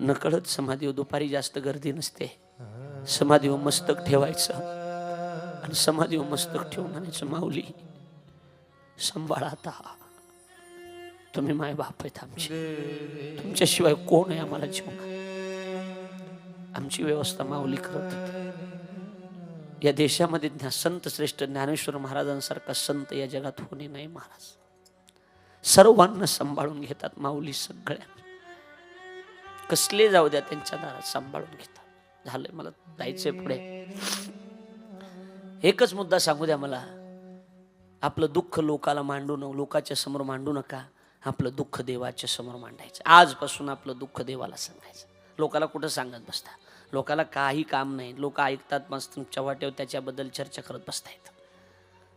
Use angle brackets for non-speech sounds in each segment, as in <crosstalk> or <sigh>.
नकळत समाधीवर दुपारी जास्त गर्दी नसते. समाधीवर मस्तक ठेवायचं. आणि समाधीवर मस्तक ठेवून आणायचं माऊली सांभाळा आता. तुम्ही माय बाप आहेत आमचे. तुमच्याशिवाय कोण आहे आम्हाला जीवनात आमची व्यवस्था माऊली करत होती. या देशामध्ये ज्ञा- संत श्रेष्ठ ज्ञानेश्वर महाराजांसारखा संत या जगात होणे नाही महाराज. सर्वांना सांभाळून घेतात माऊली सगळ्या कसले जाऊ द्या त्यांच्या दारात सांभाळून घेतात. झालंय मला जायचंय पुढे. एकच मुद्दा सांगू द्या मला. आपलं दुःख लोकाला मांडू न लोकाच्या समोर मांडू नका. आपलं दुःख देवाच्या समोर मांडायचं. आजपासून आपलं दुःख देवाला सांगायचं. लोकाला कुठं सांगत बसता? लोकाला काही काम नाही. लोक ऐकतात मस्त तुमच्या वाटेवर त्याच्याबद्दल चर्चा करत बसतायत.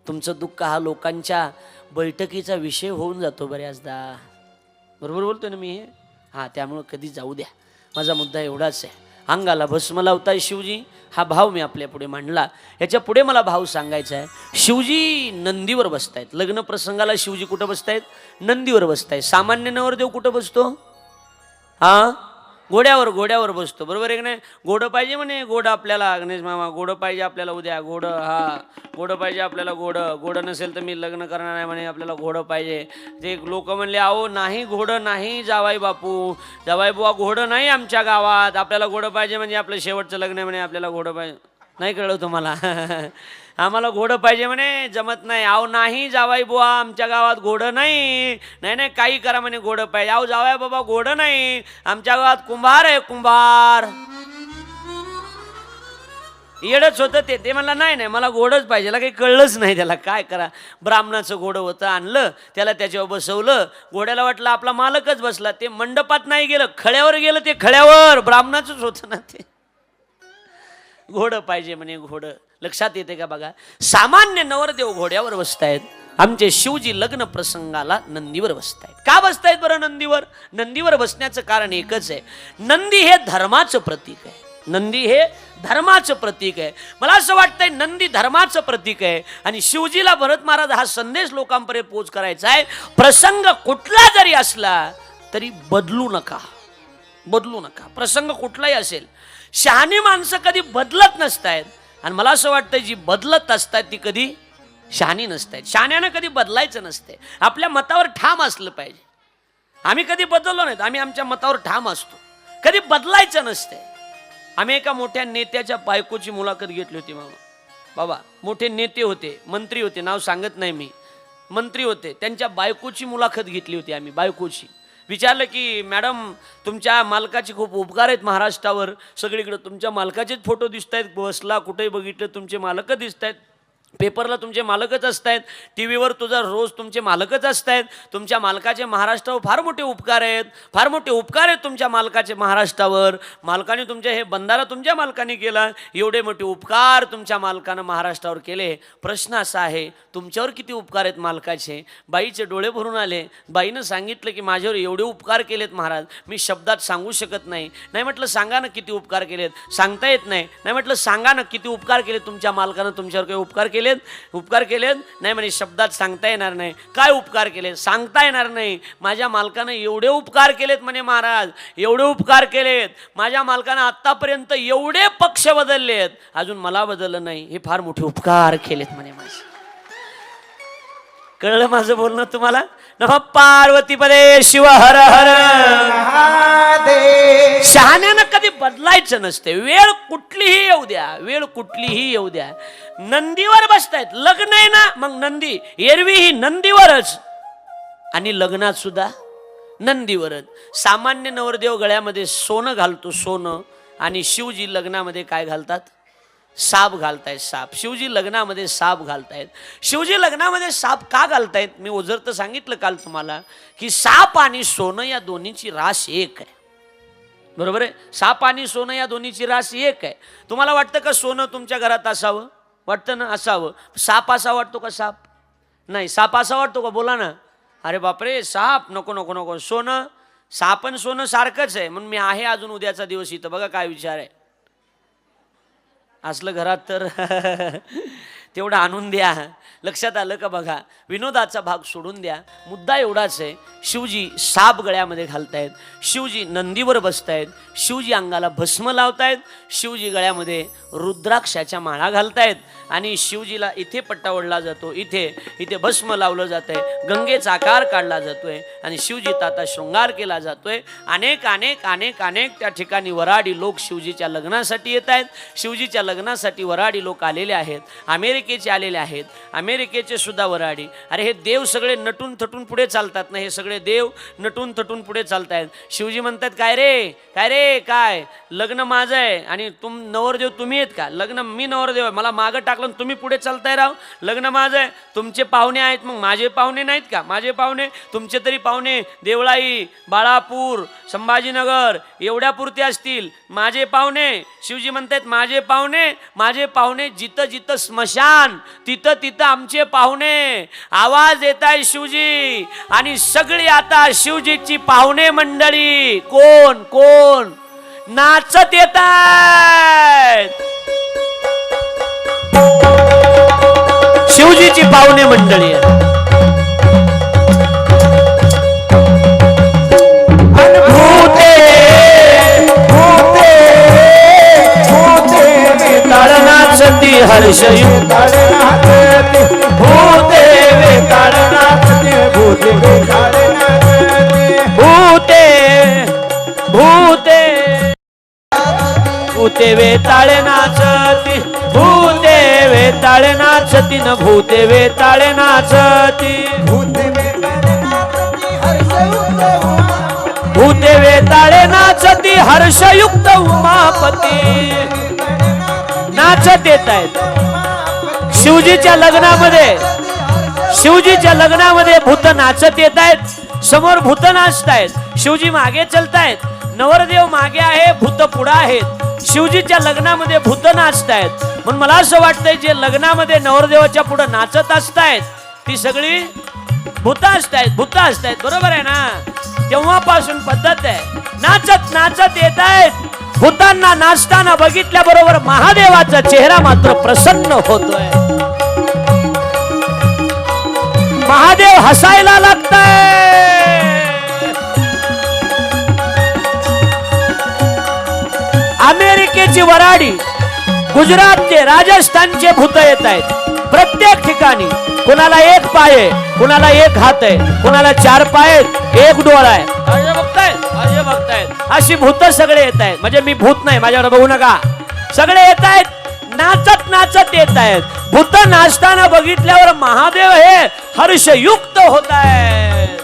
तुमचं दुःख हा लोकांच्या बैठकीचा विषय होऊन जातो बऱ्याचदा. बरोबर बोलतोय ना मी? हां त्यामुळं कधी जाऊ द्या. माझा मुद्दा एवढाच आहे. अंगाला भस्म लावताय शिवजी. हा भाव मी आपल्या पुढे मांडला. याच्यापुढे मला भाव सांगायचा आहे. शिवजी नंदीवर बसतायत. लग्न प्रसंगाला शिवजी कुठं बसतायत? नंदीवर बसतायत. सामान्य नवरदेव कुठं बसतो? हां घोड्यावर घोड्यावर बसतो. बरोबर आहे की नाही? घोडं पाहिजे म्हणे घोडं आपल्याला. गणेश मामा घोडं पाहिजे आपल्याला उद्या. घोडं हा. घोडं पाहिजे आपल्याला घोडं. घोडं नसेल तर मी लग्न करणार नाही म्हणे आपल्याला घोडं पाहिजे. ते लोक म्हणले अहो नाही घोडं नाही जावाई बापू. जावाई बुवा घोडं नाही आमच्या गावात. आपल्याला घोडं पाहिजे म्हणजे आपलं शेवटचं लग्न आहे म्हणे आपल्याला घोडं पाहिजे. नाही कळलं तुम्हाला? <laughs> आम्हाला घोडं पाहिजे म्हणे जमत नाही. अहो नाही जावाई बुवा आमच्या गावात घोडं नाही. नाही नाही काही करा म्हणे घोडं पाहिजे. अहो जावाय बाबा घोडं नाही. आमच्या गावात कुंभार आहे कुंभार. येडच होतं ते. ते म्हणलं नाही नाही मला घोडंच पाहिजे. काही कळलंच नाही त्याला. काय करा? ब्राह्मणाचं घोडं होतं आणलं. त्याला त्याच्यावर बसवलं. घोड्याला वाटलं आपला मालकच बसला. ते मंडपात नाही गेलं. खळ्यावर गेलं ते खळ्यावर. ब्राह्मणाचंच होतं ना ते. घोडं पाहिजे म्हणे घोडं. लक्षात येते का बघा? सामान्य नवरदेव घोड्यावर बसतायत. आमचे शिवजी लग्न प्रसंगाला नंदीवर बसतायत. का बसतायत बरं नंदीवर? नंदीवर बसण्याचं कारण एकच आहे. नंदी हे धर्माचं प्रतीक आहे. नंदी हे धर्माचं प्रतीक आहे. मला असं वाटतंय नंदी धर्माचं प्रतीक आहे आणि शिवजीला भरत महाराज हा संदेश लोकांपर्यंत पोच करायचा आहे. प्रसंग कुठला जरी असला तरी बदलू नका. बदलू नका. प्रसंग कुठलाही असेल. शहाणी माणसं कधी बदलत नसतायत. आणि मला असं वाटतं जी बदलत असतात ती कधी शहाणी नसतायत शहाण्यानं कधी बदलायचं नसते. आपल्या मतावर ठाम असलं पाहिजे. आम्ही कधी बदललो नाहीत. आम्ही आमच्या मतावर ठाम असतो. कधी बदलायचं नसते. आम्ही एका मोठ्या नेत्याच्या बायकोची मुलाखत घेतली होती मामा. बाबा मोठे नेते होते मंत्री होते नाव सांगत नाही मी. मंत्री होते. त्यांच्या बायकोची मुलाखत घेतली होती आम्ही बायकोची. विचारलं की मॅडम तुमच्या मालकाचे खूप उपकार आहेत महाराष्ट्रावर. सगळीकडं तुमच्या मालकाचेच फोटो दिसत आहेत बसला कुठेही बघितलं तुमचे मालक दिसत आहेत पेपरला तुमचे मालकच असत आहेत टी व्हीवर तुझा रोज तुमचे मालकच असत आहेत तुमच्या मालकाचे महाराष्ट्रावर फार मोठे उपकार आहेत फार मोठे उपकार आहेत तुमच्या मालकाचे महाराष्ट्रावर. मालकाने तुमच्या हे बंधारा तुमच्या मालकाने केला एवढे मोठे उपकार तुमच्या मालकानं महाराष्ट्रावर केले. प्रश्न असा आहे तुमच्यावर किती उपकार आहेत मालकाचे? बाईचे डोळे भरून आले. बाईनं सांगितलं की माझ्यावर एवढे उपकार केलेत महाराज मी शब्दात सांगू शकत नाही. नाही म्हटलं सांगा ना किती उपकार केलेत. सांगता येत नाही. नाही म्हटलं सांगा ना किती उपकार केले तुमच्या मालकानं तुमच्यावर काही उपकार केले केलेत उपकार केलेत? नाही म्हणे शब्दात सांगता येणार नाही. काय उपकार केले सांगता येणार नाही. माझ्या मालकानं एवढे उपकार केलेत म्हणे महाराज एवढे उपकार केलेत. माझ्या मालकानं आत्तापर्यंत एवढे पक्ष बदललेत. अजून मला बदललं नाही. हे फार मोठे उपकार केलेत म्हणे माझे. कळलं माझं बोलणं तुम्हाला? नम पार्वती पदे शिव हर हर. शहाण्यानं कधी बदलायचं नसते. वेळ कुठलीही येऊ द्या. वेळ कुठलीही येऊ द्या. नंदीवर बसतायत. लग्न आहे ना? मग नंदी. एरवी ही नंदीवरच. आणि लग्नात सुद्धा नंदीवरच. सामान्य नवरदेव गळ्यामध्ये सोनं घालतो सोनं. आणि शिवजी लग्नामध्ये काय घालतात? साप घालतायत साप. शिवजी लग्नामध्ये साप घालतायत. शिवजी लग्नामध्ये साप का घालतायत? मी ओझर तर सांगितलं काल तुम्हाला की साप आणि सोनं या दोन्हीची रास एक आहे. बरोबर आहे? साप आणि सोनं या दोन्हीची रास एक आहे. तुम्हाला वाटतं का सोनं तुमच्या घरात असावं? वाटतं ना? असावं. साप असा वाटतो का साप? नाही साप असा वाटतो का? बोला ना. अरे बापरे साप. नको नको नको. सोनं साप आणि सोनं सारखंच आहे. म्हणून मी आहे अजून उद्याचा दिवस इथं. बघा काय विचार आहे. असलं घरात तर <laughs> तेवढं आणून द्या. लक्षात आलं का बघा? विनोदाचा भाग सोडून द्या. मुद्दा एवढाच आहे शिवजी साप गळ्यामध्ये घालतायत शिवजी नंदीवर बसतायत शिवजी अंगाला भस्म लावतायत शिवजी गळ्यामध्ये रुद्राक्षाच्या माळा घालतायत आणि शिवजीला इथे पट्टा ओढला जातो इथे इथे भस्म लावलं जात आहे गंगेचा आकार काढला जातोय आणि शिवजी ताता शृंगार केला जातोय. अनेक अनेक अनेक अनेक त्या ठिकाणी वराडी लोक शिवजीच्या लग्नासाठी येत आहेत शिवजीच्या लग्नासाठी वराडी लोक आलेले आहेत अमेरिकेचे आलेले आहेत. अमेरिकेचे सुद्धा वराडी. अरे हे देव सगळे नटून थटून पुढे चालतात ना हे सगळे देव नटून थटून पुढे चालतायत. शिवजी म्हणतात काय रे? काय रे? काय? लग्न माझं आहे आणि तुम नवरदेव तुम्ही आहेत का? लग्न मी नवरदेव आहे. मला मागं टाकलं तुम्ही पुढे चालताय राव. लग्न माझं आहे. तुमचे पाहुणे आहेत मग माझे पाहुणे नाहीत का? माझे पाहुणे? तुमचे तरी पाहुणे देवळाई बाळापूर संभाजीनगर एवढ्यापुरते असतील. माझे पाहुणे. शिवजी म्हणतात माझे पाहुणे? माझे पाहुणे जिथं जिथं स्मशान तिथं तिथं आमचे पाहुणे आवाज येत आहे शिवजी. आणि सगळी आता शिवजीची पाहुणे मंडळी. कोण कोण? नाचत येत शिवजीची पाहुणे मंडळी ताळनाचती हर्षयुक्त भूते वेताळनाचती भूते भूते। भूते वेताळे नाचती भूते वेताळे नाचती न भूते वेताळे नाचती भूते वेताळे नाचती हर्षयुक्त उमापती। नाचत देत आहेत. शिवजीच्या लग्नामध्ये शिवजीच्या लग्नामध्ये भूत नाचत येत आहेत. समोर भूत नाचतायत शिवजी मागे चलतायत. नवरदेव मागे आहे भूत पुढं आहेत. शिवजीच्या लग्नामध्ये भूत नाचतायत म्हणून मला असं वाटतंय जे लग्नामध्ये नवरदेवाच्या पुढं नाचत असतायत ती सगळी भूत असतायत भूत असतायत. बरोबर आहे ना? तेव्हापासून पद्धत आहे. नाचत नाचत येत आहेत. भूतांना नाचताना बघितल्याबरोबर महादेवाचा चेहरा मात्र प्रसन्न होतोय. महादेव हसायला लागताय. अमेरिकेची वराडी गुजरातचे राजस्थानचे भूत येत आहेत. प्रत्येक ठिकाणी कुणाला एक पाय आहे कुणाला एक हात आहे कुणाला चार पाय आहेत एक डोळा आहे. बघताय? आहेत अशी भूत सगळे येत आहेत म्हणजे मी भूत नाही माझ्यावर बघू नका. सगळे येत आहेत नाचत नाचत येत आहेत भूत नाचताना बघितल्यावर महादेव हे हर्षयुक्त होत आहेत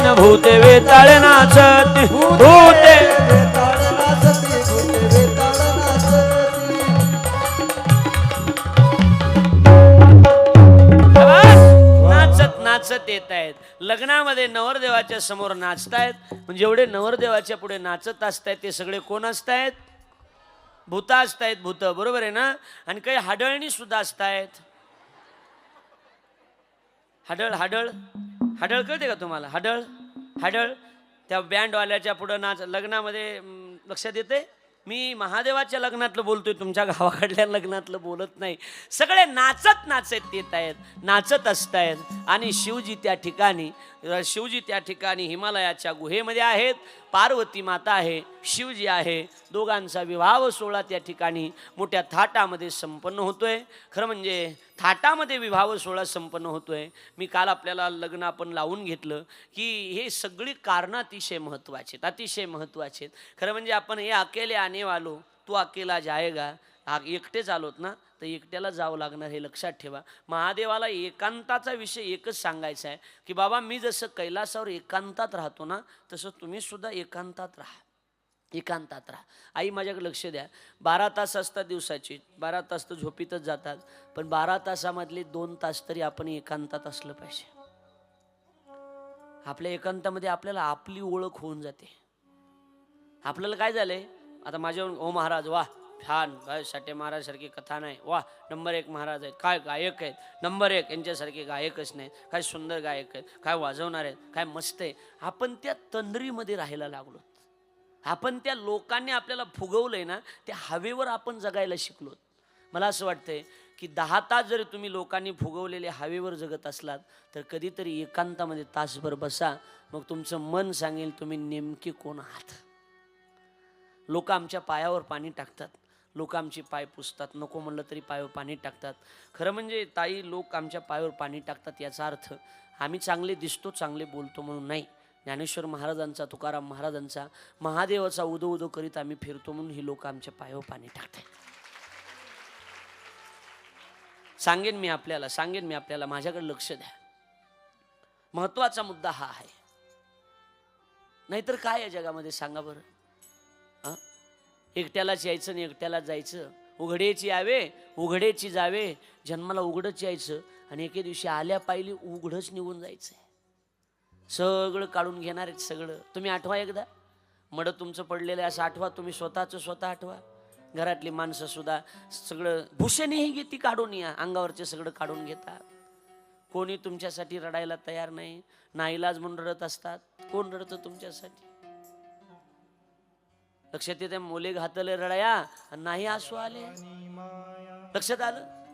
नाचती भूते वेताळ नाचत भूते नाचत नाचत येत आहेत. लग्नामध्ये नवरदेवाच्या समोर नाचतायत. म्हणजे जेवढे नवरदेवाच्या पुढे नाचत असतायत ते सगळे कोण असतायत? भूत असतायत भूत. बरोबर आहे ना? आणि काही हाडळणी सुद्धा असतायत. हाडळ हाडळ? हडळ कळते का तुम्हाला? हडळ? हाडळ? त्या बँडवाल्याच्या पुढं नाच लग्नामध्ये लक्षात येते मी महादेवाच्या लग्नातलं बोलतोय तुमच्या गावाकडल्या लग्नातलं बोलत नाही. सगळे नाचत नाचत येत आहेत नाचत असतायत आणि शिवजी त्या ठिकाणी शिवजी त्या ठिकाणी हिमालयाच्या गुहेमध्ये आहेत. पार्वती माता आहे शिवजी आहे. दोघांचा विवाह सोहळा त्या ठिकाणी मोठ्या थाटामध्ये संपन्न होतोय. खरं म्हणजे थाटामध्ये विवाह सोहळा संपन्न होतोय. मी काल आपल्याला लग्न आपण लावून घेतलं की हे सगळी कारणं अतिशय महत्त्वाचे आहेत अतिशय महत्त्वाचे आहेत खरं म्हणजे आपण हे अकेले आने आलो तू अकेला जाएगा हा एकटेच आलोत ना तर एकट्याला जावं लागणार हे लक्षात ठेवा. महादेवाला एकांताचा विषय एकच सांगायचा आहे की बाबा मी जसं कैलासावर एकांतात राहतो ना तसं तुम्ही सुद्धा एकांतात राहा. एकांतात राहा. आई माझ्याकडे लक्ष द्या. बारा तास असतात दिवसाची. बारा तास तर झोपीतच जातात. पण बारा तासामधले दोन तास तरी आपण एकांतात असलं पाहिजे. आपल्या एकांतामध्ये आपल्याला आपली ओळख होऊन जाते. आपल्याला काय झालंय? आता माझ्या ओ महाराज वा छान. काय साठे महाराजसारखी कथा नाही. वा नंबर एक महाराज आहेत. काय गायक आहेत? नंबर एक यांच्यासारखे गायकच नाहीत. काय सुंदर गायक आहेत. काय वाजवणार आहेत. काय मस्त आहे. आपण त्या तंद्रीमध्ये राहायला लागलो. आपण त्या लोकांनी आपल्याला फुगवलंय ना त्या हवेवर आपण जगायला शिकलो मला असं वाटतंय की दहा तास जरी तुम्ही लोकांनी फुगवलेले हवेवर जगत असलात तर कधीतरी एकांतामध्ये तासभर बसा मग तुमचं मन सांगेल तुम्ही नेमके कोण आहात. लोक आमच्या पायावर पाणी टाकतात. लोक आमचे पाय पुसतात. नको म्हणलं तरी पायावर पाणी टाकतात. खरं म्हणजे ताई लोक आमच्या पायावर पाणी टाकतात याचा अर्थ आम्ही चांगले दिसतो चांगले बोलतो म्हणून नाही. ज्ञानेश्वर महाराजांचा तुकाराम महाराजांचा महादेवाचा उदो उदो करीत आम्ही फिरतो म्हणून ही लोक आमच्या पायावर पाणी टाकतात सांगेन मी आपल्याला सांगेन मी आपल्याला माझ्याकडे लक्ष द्या. महत्त्वाचा मुद्दा हा आहे. नाहीतर काय आहे जगामध्ये सांगा बरं? एकट्यालाच यायचं आणि एकट्यालाच जायचं. उघडेची यावे उघडेची जावे. जन्माला उघडच यायचं आणि एके दिवशी आल्या पाहिली उघडच निघून जायचंय. सगळं काढून घेणार आहेत सगळं. तुम्ही आठवा एकदा. मड तुमचं पडलेलं आहे असं आठवा. तुम्ही स्वतःचं स्वतः आठवा. घरातली माणसं सुद्धा सगळं भूषणही घेती काढून या. अंगावरचे सगळं काढून घेतात. कोणी तुमच्यासाठी रडायला तयार नाही. नाईलाज म्हणून रडत असतात. कोण रडतं तुमच्यासाठी? लक्षात येते मोले घातले रडया आणि नाही आसू आले. लक्षात आलं?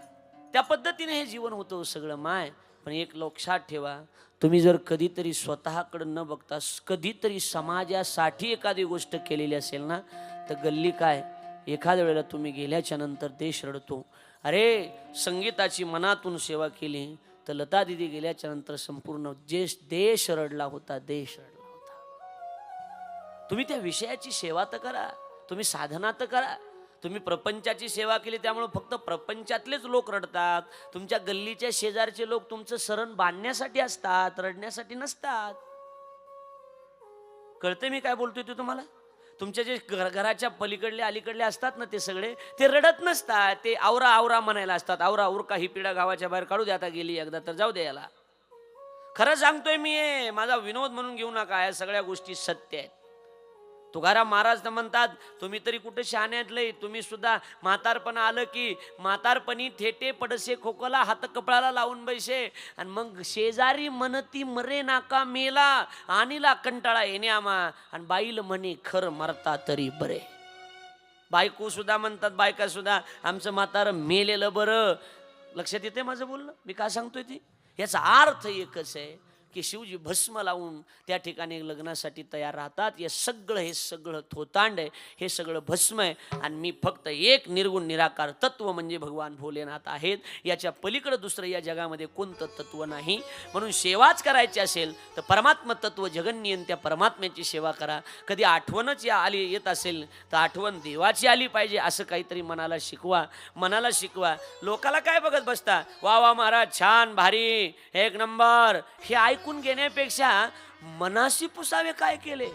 त्या पद्धतीने हे जीवन होतं सगळं माय. पण एक लक्षात ठेवा तुम्ही जर कधीतरी स्वतःकडं न बघता कधीतरी समाजासाठी एखादी गोष्ट केलेली असेल ना तर गल्ली काय? एखाद्या वेळेला तुम्ही गेल्याच्यानंतर देश रडतो. अरे संगीताची मनातून सेवा केली तर लता दिदी गेल्याच्यानंतर संपूर्ण देश देश रडला होता देश रडला होता. तुम्ही त्या विषयाची सेवा तर करा तुम्ही साधना तर करा. तुम्ही प्रपंचाची सेवा केली त्यामुळे फक्त प्रपंचातलेच लोक रडतात. तुमच्या गल्लीच्या शेजारचे लोक तुमचं सरण बांधण्यासाठी असतात रडण्यासाठी नसतात. कळते मी काय बोलतोय ते तुम्हाला? तुमच्या जे घर घराच्या पलीकडले अलीकडले असतात ना ते सगळे ते रडत नसतात. ते आवरा आवरा म्हणायला असतात. आवरा उरका ही पिढा गावाच्या बाहेर काढू द्या आता गेली एकदा तर जाऊ दे याला. खरं सांगतोय मी हे माझा विनोद म्हणून घेऊ नका. या सगळ्या गोष्टी सत्य आहेत. तुकाराम महाराज तर म्हणतात तुम्ही तरी कुठे शहाण्यातले तुम्ही सुद्धा म्हातारपणा आलं की म्हातारपणी थेटे पडसे खोकला हात कपळाला लावून बैसे. आणि मग शेजारी मनती मरे नाका मेला आणीला कंटाळा येणे आम्हा. आणि बाईल म्हणे खर मरता तरी बरे. बायको सुद्धा म्हणतात बायका सुद्धा आमचं म्हातार मेलेलं बरं. लक्षात येते माझं बोलणं? मी काय सांगतोय ती? याचा अर्थ एकच आहे की शिवजी भस्म लावून त्या ठिकाणी लग्नासाठी तयार राहतात. हे सगळं हे सगळं थोतांड आहे हे सगळं भस्म आहे. आणि मी फक्त एक निर्गुण निराकार तत्व म्हणजे भगवान भोलेनाथ आहेत. याच्या पलीकडं दुसरं या जगामध्ये कोणतं तत्व नाही. म्हणून सेवाच करायची असेल तर परमात्म तत्व जगन्नियन त्या परमात्म्याची सेवा करा. कधी आठवणच या आली येत असेल तर आठवण देवाची आली पाहिजे असं काहीतरी मनाला शिकवा. मनाला शिकवा. लोकाला काय बघत बसता? वा वा महाराज छान भारी एक नंबर. हे ऐक ऐकून घेण्यापेक्षा मनाशी पुसावे काय केले?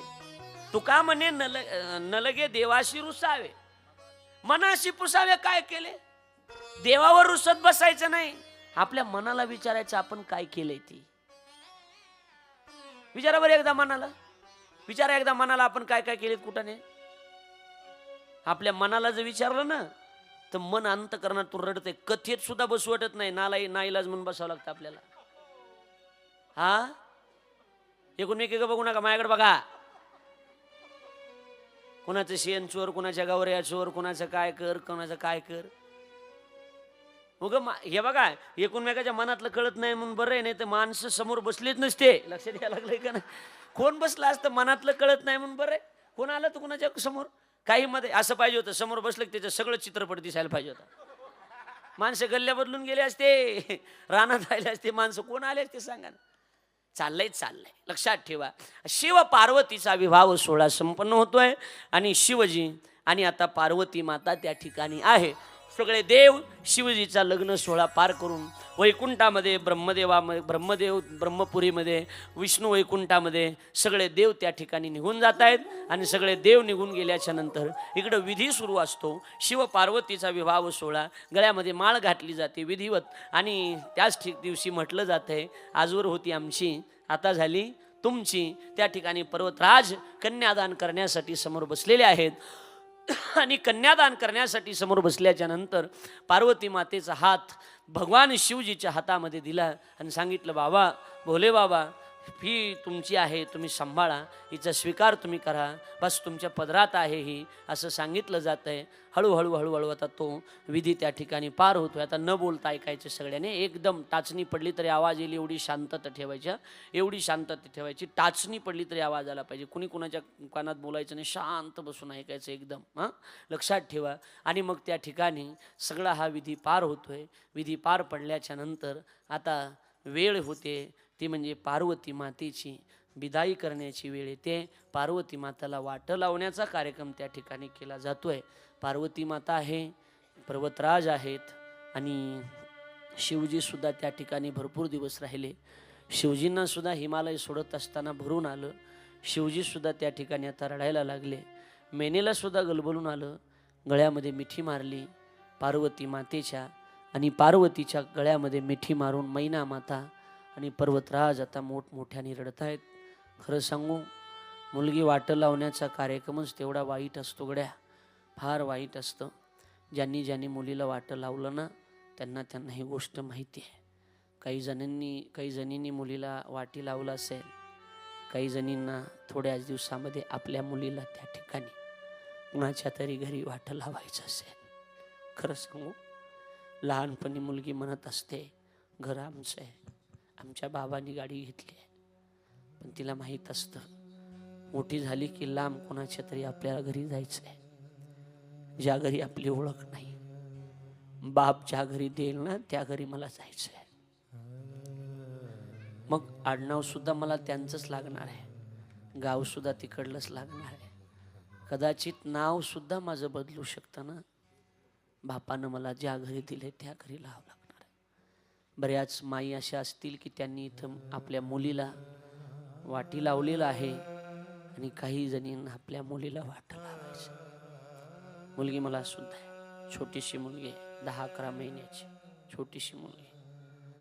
तुका म्हणे नल नलगे देवाशी रुसावे. मनाशी पुसावे काय केले? देवावर रुसत बसायचं नाही. आपल्या मनाला विचारायचं आपण काय केलंय ती? विचारा बरं एकदा मनाला. विचारा एकदा मनाला आपण काय काय केलेत कुठं नाही आपल्या मनाला जर विचारलं ना तर मन अंतकरणात तू रडते कथेत सुद्धा बसू वाटत नाही. नाला नाईलाज म्हणून बसावं लागतं आपल्याला. हा? एकूण एक बघू नका माझ्याकडे बघा. कोणाचं शेण चोर कोणाच्या गावऱ्या चोर कोणाचं काय कर कोणाचं काय कर. उग हे बघा एकूणमेकाच्या मनातलं कळत नाही म्हणून बरं आहे नाही तर माणसं समोर बसलीच नसते. लक्षात यायला लागलंय का ना कोण बसला असतं मनातलं कळत नाही म्हणून बरं आहे? कोण आलं तर कुणाच्या समोर? काही मध्ये असं पाहिजे होतं समोर बसलं की त्याचं सगळं चित्रपट दिसायला पाहिजे होता. माणसं गल्ल्या बदलून गेले असते रानात राहिले असते माणसं कोण आले असते सांगा ना. चाललंय चाललंय. लक्षात ठेवा. शिव पार्वतीचा विवाह सोहळा संपन्न होतोय आणि शिवजी आणि आता पार्वती माता त्या ठिकाणी आहे. सगळे देव शिवजीचा लग्न सोहळा पार करून वैकुंठामध्ये ब्रह्मदेवामध्ये ब्रह्मदेव ब्रह्मपुरीमध्ये विष्णू वैकुंठामध्ये सगळे देव त्या ठिकाणी निघून जात आहेत आणि सगळे देव निघून गेल्याच्यानंतर इकडं विधी सुरू असतो. शिव पार्वतीचा विवाह सोहळा गळ्यामध्ये माळ घातली जाते विधिवत आणि त्याच ठिक दिवशी म्हटलं जातं आहे आजवर होती आमची आता झाली तुमची. त्या ठिकाणी पर्वतराज कन्यादान करण्यासाठी समोर बसलेले आहेत. आणि कन्यादान करण्यासाठी समोर बसल्याच्या नंतर पार्वती मातेचा हात भगवान शिवजीच्या हातामध्ये दिला आणि सांगितलं बाबा भोले बाबा फी तुमची आहे तुम्ही सांभाळा हिचा स्वीकार तुम्ही करा बस तुमच्या पदरात आहे ही असं सांगितलं जात आहे हळूहळू हळूहळू आता तो विधी त्या ठिकाणी पार होतोय. आता न बोलता ऐकायचे सगळ्यांनी एकदम टाचणी पडली तरी आवाज येईल एवढी शांतता ठेवायच्या एवढी शांतता ठेवायची टाचणी पडली तरी आवाज आला पाहिजे. कुणी कुणाच्या कानात बोलायचं नाही शांत बसून ऐकायचं एकदम हां. लक्षात ठेवा. आणि मग त्या ठिकाणी सगळा हा विधी पार होतोय. विधी पार पडल्याच्या नंतर आता वेळ होते ती म्हणजे पार्वती मातेची बिदाई करण्याची वेळ येते. पार्वती माताला वाटं लावण्याचा कार्यक्रम त्या ठिकाणी केला जातो आहे पार्वती माता आहे पर्वतराज आहेत आणि शिवजीसुद्धा त्या ठिकाणी भरपूर दिवस राहिले. शिवजींनासुद्धा हिमालय सोडत असताना भरून आलं. शिवजीसुद्धा त्या ठिकाणी आता रडायला लागले. मेनेलासुद्धा गलबलून आलं. गळ्यामध्ये मिठी मारली पार्वती मातेच्या आणि पार्वतीच्या गळ्यामध्ये मिठी मारून मैना माता आणि पर्वतराज आता मोठमोठ्याने रडत आहेत खरं सांगू मुलगी वाटं लावण्याचा कार्यक्रमच तेवढा वाईट असतो गड्या. फार वाईट असतं. ज्यांनी ज्यांनी मुलीला वाटं लावलं ना त्यांना त्यांना ही गोष्ट माहिती आहे. काही जणांनी काही जणींनी मुलीला वाटी लावलं असेल काही जणींना थोड्याच दिवसामध्ये आपल्या मुलीला त्या ठिकाणी कुणाच्या तरी घरी वाटं लावायचं असेल. खरं सांगू लहानपणी मुलगी म्हणत असते घर आमचं आहे. आमच्या बाबांनी गाडी घेतली आहे. पण तिला माहीत असतं मोठी झाली की लांब कोणाच्या तरी आपल्याला घरी जायचं आहे ज्या घरी आपली ओळख नाही बाप ज्या घरी देईल ना त्या घरी मला जायचं आहे मग आडनाव सुद्धा मला त्यांचंच लागणार आहे. गाव सुद्धा तिकडलंच लागणार आहे. कदाचित नाव सुद्धा माझं बदलू शकतं ना? बापानं मला ज्या घरी दिले त्या घरी लावलं. बऱ्याच माई अशा असतील की त्यांनी इथं आपल्या मुलीला वाटी लावलेलं आहे आणि काही जणींना आपल्या मुलीला वाट लावायचं. मुलगी मला सुद्धा आहे. छोटीशी मुलगी आहे. दहा अकरा महिन्याची. छोटीशी मुलगी